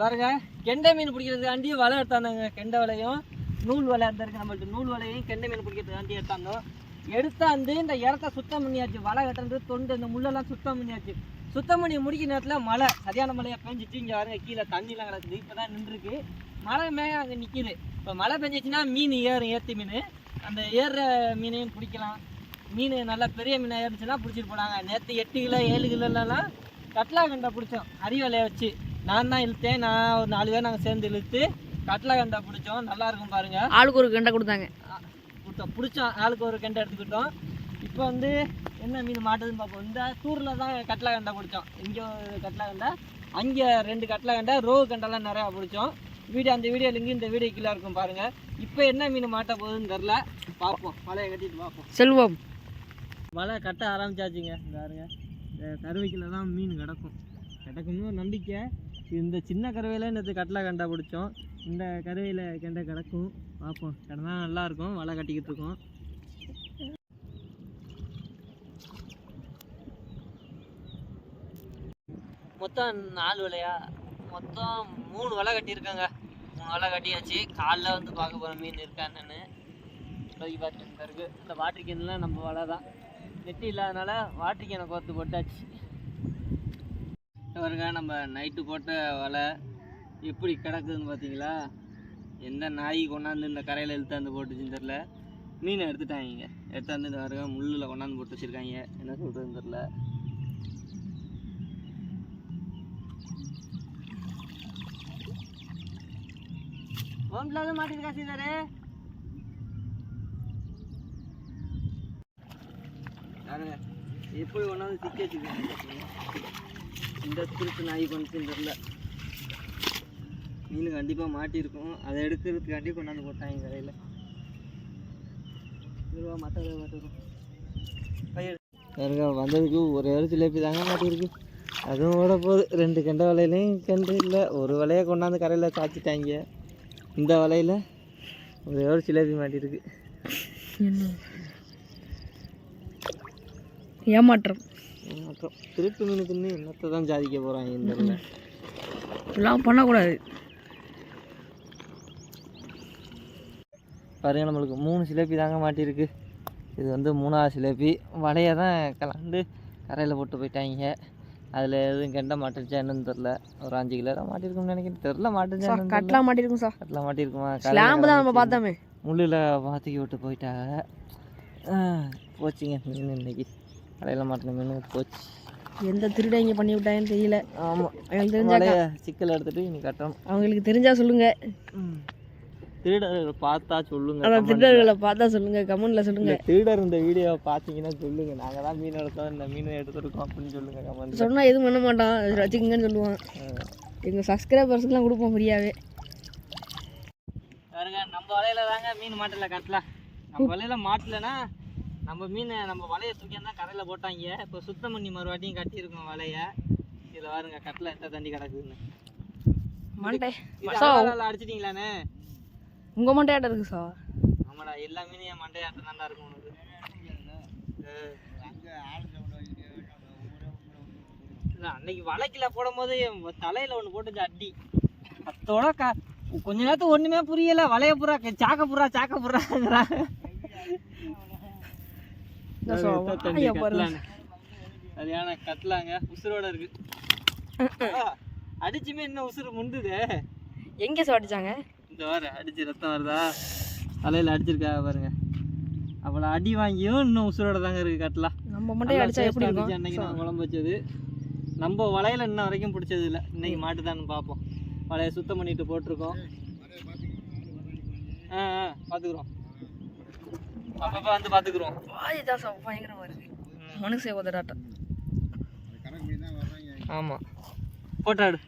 பாருங்க கெண்டை மீன் பிடிக்கிறதுக்காண்டி வலை எடுத்தாந்தாங்க. கெண்டை வலையும் நூல் வலை இருந்திருக்கு நம்மள்ட்ட. நூல் வலையும் கெண்டை மீன் பிடிக்கிறதுக்காண்டி எடுத்தாந்தோம். எடுத்தாந்து இந்த இடத்த சுத்தம் பண்ணியாச்சு. வலை கட்டுறது தொண்டு இந்த முள்ளெல்லாம் சுத்தம் பண்ணியாச்சு. சுத்தம் பண்ணி முடிக்கிற நேரத்தில் மழை சரியான மழையாக பெஞ்சிச்சு. இங்கே பாருங்க கீழே தண்ணிலாம் கிடக்குது. இப்போ தான் நின்றுருக்கு. மழை மேக அங்கே நிற்கிது இப்போ மழை பெஞ்சிச்சுன்னா மீன் ஏறும் ஏற்றி மீன். அந்த ஏறுற மீனையும் பிடிக்கலாம். மீன் நல்லா பெரிய மீனாக ஏறுச்சுன்னா பிடிச்சிட்டு போனாங்க. நேற்று எட்டு கிலோ ஏழு கிலோலாம் கட்லா கண்டை பிடிச்சோம். அரிவலையை வச்சு. நான் தான் இழுத்தேன். நான் ஒரு நாலு பேர் நாங்கள் சேர்ந்து இழுத்து கட்லா கண்டை பிடிச்சோம். நல்லா இருக்கும் பாருங்க. ஆளுக்கு ஒரு கண்டை கொடுத்தாங்க. கொடுத்தோம் பிடிச்சோம். ஆளுக்கு ஒரு கெண்டை எடுத்துக்கிட்டோம். இப்போ வந்து என்ன மீன் மாட்டுதுன்னு பார்ப்போம். இந்த டூரில் தான் கட்லா கண்டை பிடிச்சோம். இங்கே ஒரு கட்லா கண்டை அங்கே ரெண்டு கட்லா கண்டை ரோகு கண்டெல்லாம் நிறையா பிடிச்சோம். வீடியோ அந்த வீடியோ லிங்க் இந்த வீடியோ கீழே இருக்கும் பாருங்க. இப்போ என்ன மீன் மாட்ட போகுதுன்னு தெரில பார்ப்போம். மலையை கட்டிட்டு பார்ப்போம். செல்வம். மழை கட்ட ஆரம்பிச்சாச்சுங்க. பாருங்க. கருவைக்கில் தான் மீன் கிடக்கும். கிடக்கும்னு நம்பிக்கை. இந்த சின்ன கருவையில் நேற்று கட்டில் கண்டா பிடிச்சோம். இந்த கருவையில் கெண்டை கிடக்கும் பார்ப்போம். கிடந்தா நல்லாயிருக்கும் வலை கட்டிக்கிட்டு இருக்கோம். மொத்தம் நாலு வலையா? மொத்தம் மூணு வலை கட்டியிருக்காங்க. மூணு வலை கட்டியாச்சு. காலைல வந்து பார்க்க போகிறோம் மீன் இருக்கா போய் இப்போதைக்கு பார்த்துட்டு இந்த வாட்டர் கேனில் நம்ம வலை தான். நெட்டி இல்லாதனால வாட்டர் கேனை கோர்த்து போட்டாச்சு. பாருங்க நம்ம நைட்டு போட்ட வலை எப்படி கிடக்குதுன்னு பார்த்தீங்களா? எந்த நாய் கொண்டாந்து இந்த கரையில் இழுத்தாந்து போட்டுச்சுன்னு தெரில மீனை எடுத்துட்டாங்க. எடுத்தாந்து இந்த பாருங்க முள்ளில் கொண்டாந்து போட்டு வச்சுருக்காங்க. என்ன சொல்கிறதுன்னு தெரில ஓம்லாத மாட்டிருக்கா சீதாரு? பாருங்க எப்படி கொண்டாந்து சிக்க வச்சுருக்காங்க இந்த திருட்டு நாய் பண்ணுச்சுன்னு தெரில மீன் கண்டிப்பாக மாட்டியிருக்கும் அதை எடுக்கிறதுக்காண்டி கொண்டாந்து போட்டாங்க கடையில். இருபா மற்ற பாருங்க வந்ததுக்கு ஒரு ஒரு ஜிலேபி தாங்க மாட்டிருக்கு. அதுவும் ஓட போகுது. ரெண்டு கெண்டை வலையிலையும் கெண்டு இல்லை. ஒரு வலையை கொண்டாந்து கரையில் காய்ச்சிட்டாங்க இந்த வலையில் ஒரே ஒரு ஜிலேபி மாட்டிருக்கு. ஏமாற்றம். அப்புறம் திருட்டு மீனுக்குன்னு என்னத்தை தான் சாதிக்க போகிறாங்க இந்த இதெல்லாம் பண்ணக்கூடாது. பாருங்க நம்மளுக்கு மூணு சிலேபி தாங்க மாட்டியிருக்கு. இது வந்து மூணாவது சிலேபி வலையை தான் கலந்து கரையில் போட்டு போயிட்டாங்க. அதில் எதுவும் கெண்டை மாட்டிருச்சா என்னன்னு தெரில ஒரு அஞ்சு கிலோ தான் மாட்டிருக்கும்னு நினைக்கிறேன். தெரில மாட்டிருச்சா. கட்டலாம் மாட்டிருக்கும் சார். கட்டில் மாட்டிருக்குமா ஸ்லாம்பு தான் நம்ம பார்த்தோமே. முள்ளில் மாற்றிக்கி விட்டு போயிட்டாங்க போச்சுங்க மீன் இன்னைக்கு. கடையில் மாட்டின மீன் போச்சு. எந்த திருட இங்கே பண்ணி விட்டாங்கன்னு தெரியல. ஆமாம் அவங்களுக்கு தெரிஞ்சா சிக்கல் எடுத்துட்டு இனி கட்டணும். அவங்களுக்கு தெரிஞ்சா சொல்லுங்க. திருடர்களை பார்த்தா சொல்லுங்க ல. திருடர்களை பார்த்தா சொல்லுங்க கமெண்ட்ல சொல்லுங்க. திருடர் இந்த வீடியோவை பார்த்தீங்கன்னா சொல்லுங்க. நாங்கள் தான் மீன் எடுத்தோம் இந்த மீனை எடுத்துருக்கோம் அப்படின்னு சொல்லுங்க கமெண்ட் சொன்னா எதுவும் பண்ண மாட்டான் வச்சுக்கங்கன்னு சொல்லுவான். எங்க சப்ஸ்கிரைபர்ஸ்க்குலாம் கொடுப்போம் ஃப்ரீயாவே. பாருங்க நம்ம வலையில தாங்க மீன் மாட்டல கட்டல. நம்ம வலையில மாட்டலன்னா நம்ம மீனை நம்ம வலையை தூக்கி தான் கரையில் போட்டாங்க. இப்போ சுத்தம் பண்ணி மறுவாட்டியும் கட்டியிருக்கோம் வலையை. இதில் பாருங்க கட்டில் எத்த தண்ணி கிடக்குதுன்னு. மண்டை. அடிச்சிட்டீங்களாண்ணே? உங்க மண்டையாட்ட இருக்கு சார் ஆமாடா எல்லா மீனும் என் மண்டையாட்டம் தான்டா இருக்கும் உனக்கு. இல்லை அன்னைக்கு வலைக்கில போடும்போது தலையில் ஒன்று போட்டுச்சு அடி. அத்தோட க கொஞ்ச நேரத்துக்கு ஒன்றுமே புரியல வலைய புறா சாக்க புறா சாக்க புறாங்கிறா சரியான கட்டலாங்க. உசுரோட இருக்கு. அடிச்சுமே இன்னும் உசுறு முண்டுதே எங்க சார் அடிச்சாங்க? இந்த வார அடிச்சு ரத்தம் வருதா? தலையில் அடிச்சிருக்கா பாருங்க. அவ்வளோ அடி வாங்கியும் இன்னும் உசுரோட தாங்க இருக்கு கட்டலாம் நம்ம மண்டையை அடிச்சா எப்படி இருக்கும்? அன்னைக்கு நான் குழம்பு வச்சது. நம்ம வலையில இன்ன வரைக்கும் பிடிச்சது இல்லை. இன்னைக்கு மாட்டுதான்னு பார்ப்போம். வலையை சுத்தம் பண்ணிட்டு போட்டிருக்கோம். ஆ ஆ பார்த்துக்குறோம். அப்பப்போ வந்து பார்த்துக்குறோம் வாய் தான் சார் பயங்கரமா இருக்கு. மனுஷன் உதடாட்டம் ஆமாம் போட்டாடு